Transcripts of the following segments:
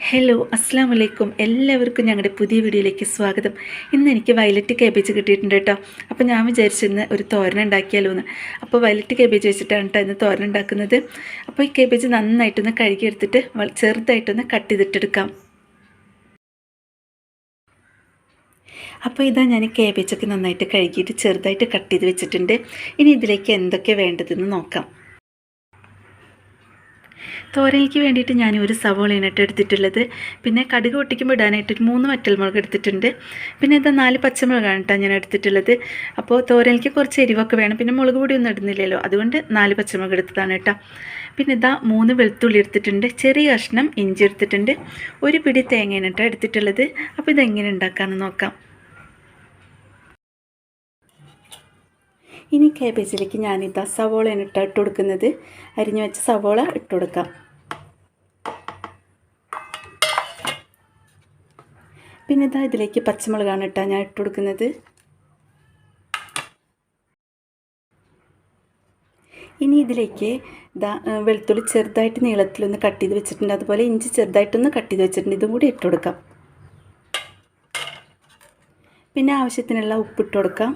Hello അസ്സാം വലൈക്കും എല്ലാവർക്കും ഞങ്ങളുടെ പുതിയ വീഡിയോയിലേക്ക് സ്വാഗതം. ഇന്ന് എനിക്ക് വയലറ്റ് കേബേജ് കിട്ടിയിട്ടുണ്ട് കേട്ടോ. അപ്പോൾ ഞാൻ വിചാരിച്ചിരുന്ന ഒരു തോരൻ ഉണ്ടാക്കിയാലോ എന്ന് അപ്പോൾ വയലറ്റ് കേബേജ് വെച്ചിട്ടാണ് കേട്ടോ ഇന്ന് തോരൻ ഉണ്ടാക്കുന്നത്. അപ്പോൾ ഈ കേബേജ് നന്നായിട്ടൊന്ന് കഴുകിയെടുത്തിട്ട് ചെറുതായിട്ടൊന്ന് കട്ട് ചെയ്തിട്ടെടുക്കാം. അപ്പോൾ ഇതാ ഞാൻ കേബേജൊക്കെ നന്നായിട്ട് കഴുകിയിട്ട് ചെറുതായിട്ട് കട്ട് ചെയ്ത് വെച്ചിട്ടുണ്ട്. ഇനി ഇതിലേക്ക് എന്തൊക്കെ വേണ്ടതെന്ന് നോക്കാം. തോരയിലേക്ക് വേണ്ടിയിട്ട് ഞാൻ ഒരു സവോളയാണ് എടുത്തിട്ടുള്ളത്. പിന്നെ കടുക് പൊട്ടിക്കുമ്പോൾ ഇടാനായിട്ട് മൂന്ന് മൂന്ന് വറ്റൽമുളക് എടുത്തിട്ടുണ്ട്. പിന്നെ ഇതാ നാല് പച്ചമുളകാണ് കേട്ടോ ഞാൻ എടുത്തിട്ടുള്ളത്. അപ്പോൾ തോരയിലേക്ക് കുറച്ച് എരിവൊക്കെ വേണം. പിന്നെ മുളക് പൊടി ഒന്നും ഇടുന്നില്ലല്ലോ. അതുകൊണ്ട് നാല് പച്ചമുളക് എടുത്തതാണ് കേട്ടോ. പിന്നെ ഇതാ മൂന്ന് വെളുത്തുള്ളി എടുത്തിട്ടുണ്ട്. ചെറിയ കഷ്ണം ഇഞ്ചി എടുത്തിട്ടുണ്ട്. ഒരു പിടി തേങ്ങയാണ് കേട്ടോ എടുത്തിട്ടുള്ളത്. അപ്പോൾ ഇതെങ്ങനെ ഉണ്ടാക്കാമെന്ന് നോക്കാം. ഇനി കാബേജിലേക്ക് ഞാനിതാ സവോളയാണ് ഇട്ട് ഇട്ട് കൊടുക്കുന്നത്. അരിഞ്ഞു വെച്ച സവോള ഇട്ട് കൊടുക്കാം. പിന്നെ ഇതാ ഇതിലേക്ക് പച്ചമുളകാണ് ഇട്ടാ ഞാൻ ഇട്ട് കൊടുക്കുന്നത്. ഇനി ഇതിലേക്ക് ഇതാ വെളുത്തുള്ളി ചെറുതായിട്ട് നീളത്തിലൊന്ന് കട്ട് ചെയ്ത് വെച്ചിട്ടുണ്ട്. അതുപോലെ ഇഞ്ചി ചെറുതായിട്ടൊന്ന് കട്ട് ചെയ്ത് വെച്ചിട്ടുണ്ട്. ഇതും കൂടി ഇട്ട് കൊടുക്കാം. പിന്നെ ആവശ്യത്തിനുള്ള ഉപ്പിട്ട് കൊടുക്കാം.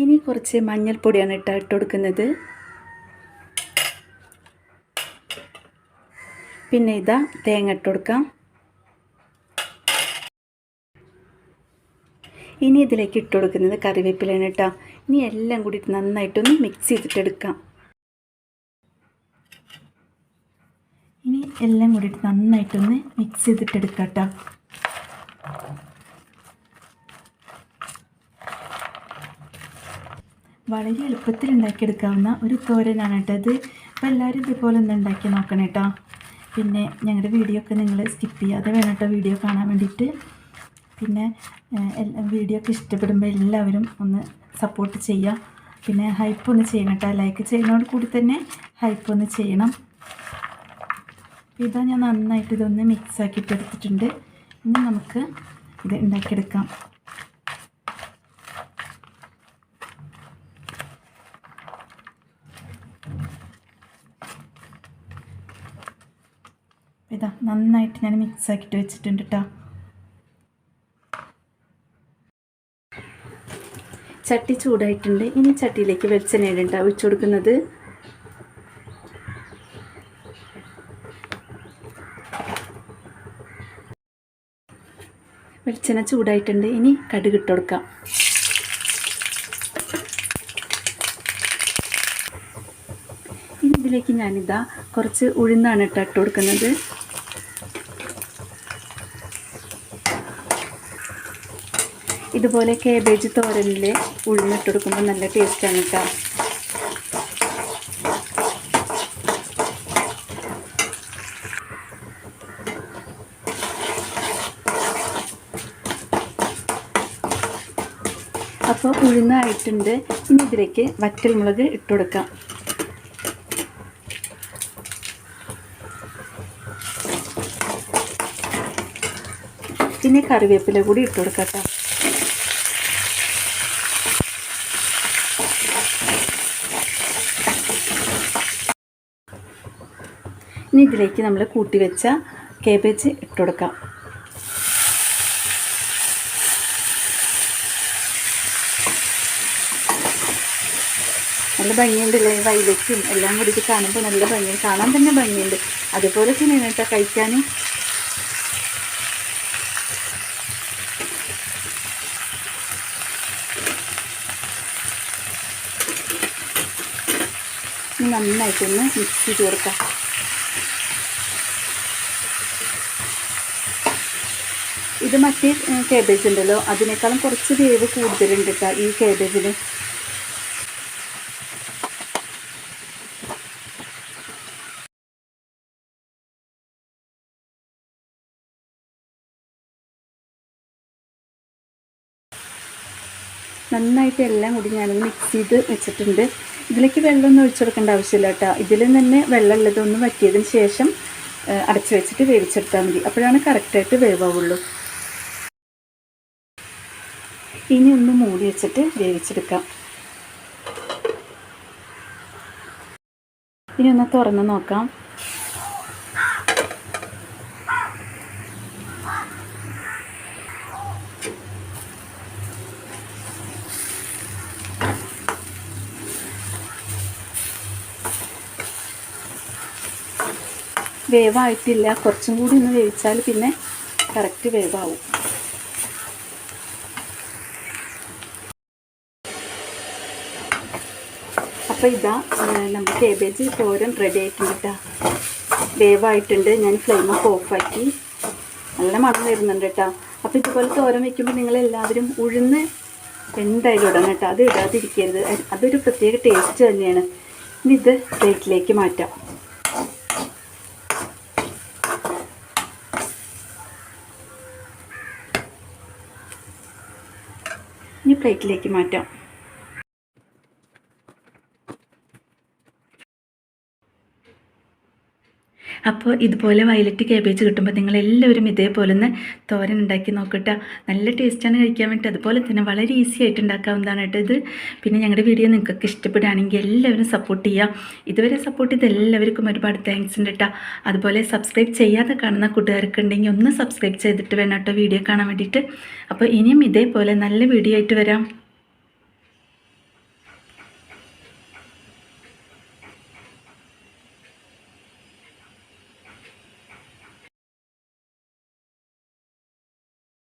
ഇനി കുറച്ച് മഞ്ഞൾപ്പൊടിയാണ് ഇട്ട് ഇട്ട് കൊടുക്കുന്നത്. പിന്നെ ഇതാ തേങ്ങ ഇട്ട് കൊടുക്കാം. ഇനി ഇതിലേക്ക് ഇട്ട് കൊടുക്കുന്നത് കറിവേപ്പിലയാണ് കേട്ടോ. ഇനി എല്ലാം കൂടി നന്നായിട്ടൊന്ന് മിക്സ് ചെയ്തിട്ടെടുക്കാം ഇനി എല്ലാം കൂടിയിട്ട് നന്നായിട്ടൊന്ന് മിക്സ് ചെയ്തിട്ടെടുക്കാം കേട്ടോ. വളരെ എളുപ്പത്തിൽ ഉണ്ടാക്കിയെടുക്കാവുന്ന ഒരു തോരനാണ് കേട്ടോ ഇത്. അപ്പോൾ എല്ലാവരും ഇതുപോലെ ഒന്ന് ഉണ്ടാക്കി നോക്കണം കേട്ടോ. പിന്നെ ഞങ്ങളുടെ വീഡിയോ ഒക്കെ നിങ്ങൾ സ്കിപ്പ് ചെയ്യാതെ വേണം വീഡിയോ കാണാൻ വേണ്ടിയിട്ട്. പിന്നെ വീഡിയോ ഒക്കെ ഇഷ്ടപ്പെടുമ്പോൾ എല്ലാവരും ഒന്ന് സപ്പോർട്ട് ചെയ്യുക പിന്നെ ഹൈപ്പ് ഒന്ന് ചെയ്യണം കേട്ടോ ലൈക്ക് ചെയ്യുന്നതോട് കൂടി തന്നെ ഹൈപ്പ് ഒന്ന് ചെയ്യണം. ഇതാ ഞാൻ നന്നായിട്ട് ഇതൊന്ന് മിക്സ് ആക്കിയിട്ട് എടുത്തിട്ടുണ്ട്. ഇനി നമുക്ക് ഇത് ഉണ്ടാക്കിയെടുക്കാം ഇതാ നന്നായിട്ട് ഞാൻ മിക്സ് ആക്കിയിട്ട് വെച്ചിട്ടുണ്ട് കേട്ടോ ചട്ടി ചൂടായിട്ടുണ്ട്. ഇനി ചട്ടിയിലേക്ക് വെളിച്ചെണ്ണയാണ് കേട്ടോ ഒഴിച്ചു കൊടുക്കുന്നത്. വെളിച്ചെണ്ണ ചൂടായിട്ടുണ്ട്. ഇനി കടുക് ഇട്ട് കൊടുക്കാം. ഇതിലേക്ക് ഞാനിതാ കുറച്ച് ഉഴുന്നാണ് ഇട്ട് ഇട്ട് കൊടുക്കുന്നത്. ഇതുപോലെ കേബേജ് തോരനിൽ ഉഴുന്നിട്ട് കൊടുക്കുമ്പോൾ നല്ല ടേസ്റ്റാണ് കേട്ടോ അപ്പോൾ ഉഴുന്നായിട്ടുണ്ട്. ഇനി ഇതിലേക്ക് വറ്റൽമുളക് ഇട്ട് കൊടുക്കാം. പിന്നെ കറിവേപ്പില കൂടി ഇട്ട് കൊടുക്കാം ഇനി ഇതിലേക്ക് നമ്മൾ കൂട്ടി വെച്ച കേബേജ് ഇട്ട് കൊടുക്കാം നല്ല ഭംഗിയുണ്ട് അല്ലേ വൈലറ്റും എല്ലാം കൂടി കാണുമ്പോൾ നല്ല ഭംഗിയുണ്ട്. കാണാൻ തന്നെ ഭംഗിയുണ്ട്. അതുപോലെ തന്നെ കേട്ടോ കഴിക്കാനും. നന്നായിട്ടൊന്ന് മിക്സ് ചേർക്കാം ഇത് മറ്റേ കേബേജ് ഉണ്ടല്ലോ. അതിനേക്കാളും കുറച്ച് വേവ് കൂടുതലുണ്ട് കേട്ടോ ഈ കേബേജിന് നന്നായിട്ട് എല്ലാം കൂടി ഞാനത് മിക്സ് ചെയ്ത് വെച്ചിട്ടുണ്ട്. ഇതിലേക്ക് വെള്ളമൊന്നും ഒഴിച്ചു കൊടുക്കേണ്ട ആവശ്യമില്ല കേട്ടോ ഇതിൽ തന്നെ വെള്ളം ഉള്ളതൊന്ന് വറ്റിയതിന് ശേഷം അടച്ചു വെച്ചിട്ട് വേവിച്ചെടുത്താൽ മതി. അപ്പോഴാണ് കറക്റ്റായിട്ട് വേവാവുള്ളൂ. ഇനി ഒന്ന് മൂടി വെച്ചിട്ട് വേവിച്ചെടുക്കാം. ഇനി ഒന്ന് തുറന്ന് നോക്കാം. വേവായിട്ടില്ല. കുറച്ചും കൂടി ഒന്ന് വേവിച്ചാൽ പിന്നെ കറക്റ്റ് വേവാവും. അപ്പോൾ ഇതാ നമ്മുടെ കേബേജ് തോരൻ റെഡി ആയിട്ടുണ്ട് വേവായിട്ടുണ്ട്. ഞാൻ ഫ്ലെയിമൊക്കെ ഓഫാക്കി നല്ല മണം വരുന്നുണ്ട് കേട്ടോ അപ്പോൾ ഇതുപോലെ തോരൻ വെക്കുമ്പോൾ നിങ്ങൾ എല്ലാവരും ഉഴുന്ന് എന്തായാലും ഇടണം കേട്ടോ അത് ഇടാതിരിക്കരുത്. അതൊരു പ്രത്യേക ടേസ്റ്റ് തന്നെയാണ്. ഇനി ഇത് പ്ലേറ്റിലേക്ക് മാറ്റാം. പ്ലേറ്റിലേക്ക് മാറ്റാം. അപ്പോൾ ഇതുപോലെ വയലറ്റ് കേബേജ് കിട്ടുമ്പോൾ നിങ്ങൾ എല്ലാവരും ഇതേപോലെ ഒന്ന് തോരൻ ഉണ്ടാക്കി നോക്കട്ടെ. നല്ല ടേസ്റ്റാണ് കഴിക്കാൻ വേണ്ടി. അതുപോലെ തന്നെ വളരെ ഈസി ആയിട്ട് ഉണ്ടാക്കാവുന്നതാണ് കേട്ടോ ഇത്. പിന്നെ ഞങ്ങളുടെ വീഡിയോ നിങ്ങൾക്ക് ഇഷ്ടപ്പെടുകയാണെങ്കിൽ എല്ലാവരും സപ്പോർട്ട് ചെയ്യുക ഇതുവരെ സപ്പോർട്ട് ചെയ്ത് എല്ലാവർക്കും ഒരുപാട് താങ്ക്സ് ഉണ്ട് കേട്ടോ അതുപോലെ സബ്സ്ക്രൈബ് ചെയ്യാതെ കാണുന്ന കൂട്ടുകാർക്ക് ഉണ്ടെങ്കിൽ ഒന്ന് സബ്സ്ക്രൈബ് ചെയ്തിട്ട് വേണം കേട്ടോ വീഡിയോ കാണാൻ വേണ്ടിയിട്ട്. അപ്പോൾ ഇനിയും ഇതേപോലെ നല്ല വീഡിയോ ആയിട്ട് വരാം.